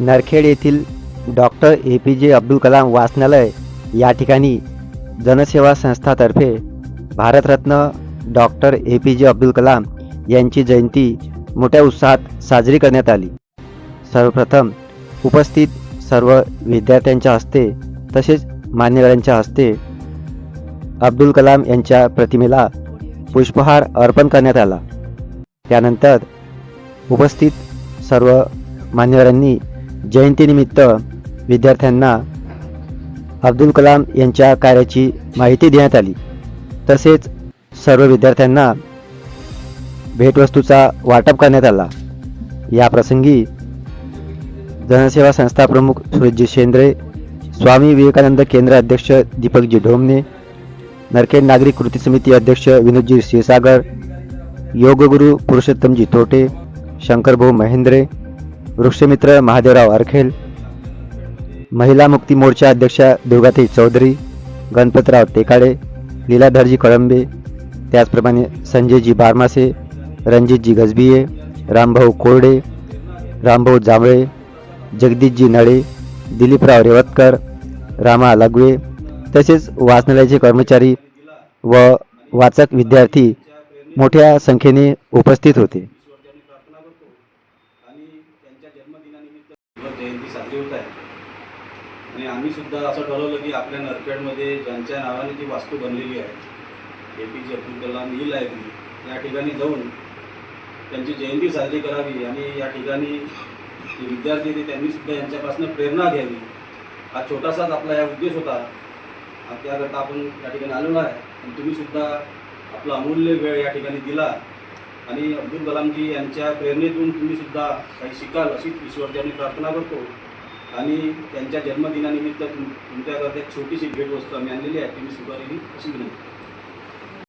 नरखेड येथील doctor A P J Abdul Kalam वाचनालय या ठिकाणी जनसेवा संस्थातर्फे Bharat Ratna doctor A P J Abdul Kalam यांची जयंती मोठ्या उत्साहात साजरी करण्यात आली. सर्वप्रथम उपस्थित सर्व विद्यार्थ्यांच्या हस्ते तसेच मान्यवरांच्या हस्ते अब्दुल कलाम यांच्या प्रतिमेला पुष्पहार अर्पण करण्यात आला. त्यानंतर उपस्थित सर्व मान्यवरांनी जयंतीनिमित्त विद्यार्थ्यांना अब्दुल कलाम यांच्या कार्याची माहिती देण्यात आली. तसेच सर्व विद्यार्थ्यांना भेटवस्तूचा वाटप करण्यात आला. या प्रसंगी जनसेवा संस्था प्रमुख सुरजित शेंद्रे स्वामी विवेकानंद केंद्र अध्यक्ष दीपकजी ढोमने नरखेड नागरिक कृती समिती अध्यक्ष विनोदजी क्षीरसागर योगगुरू पुरुषोत्तमजी तोटे शंकरभाऊ महेंद्रे वृक्षमित्र महादेवराव अरखेल महिला मुक्ती मोर्चा अध्यक्षा दुर्गाताई चौधरी गणपतराव टेकाडे लीलाधरजी कळंबे त्याचप्रमाणे संजयजी बारमासे रणजितजी गजबिये रामभाऊ कोरडे रामभाऊ जांभळे जगदीशजी नळे दिलीपराव रेवतकर रामा लगवे तसेच वाचनालयाचे कर्मचारी व वाचक विद्यार्थी मोठ्या संख्येने उपस्थित होते. आणि त्यांच्या जन्मदिनानिमित्त जयंती साजरी होत आहे. आणि आम्ही सुद्धा असं ठरवलं की आपल्या नरखेडमध्ये ज्यांच्या नावाने जी वास्तू बनलेली आहे ए पी जे अब्दुल कलाम ही लायब्ररी या ठिकाणी जाऊन त्यांची जयंती साजरी करावी आणि या ठिकाणी जे विद्यार्थी ते त्यांनी सुद्धा यांच्यापासून प्रेरणा घ्यावी. हा छोटासाच आपला या उद्देश होता. त्याकरता आपण या ठिकाणी आलेलो आहे. आणि तुम्ही सुद्धा आपला अमूल्य वेळ या ठिकाणी दिला. आणि अब्दुल कलामजी यांच्या प्रेरणेतून तुम्ही सुद्धा काही शिकाल अशीच ईश्वरचरणी प्रार्थना करतो. आणि त्यांच्या जन्मदिनानिमित्त तुम तुमच्याकरता एक छोटीशी भेटवस्तू आम्ही आणलेली आहे. तुम्ही स्वीकारली अशी विनंती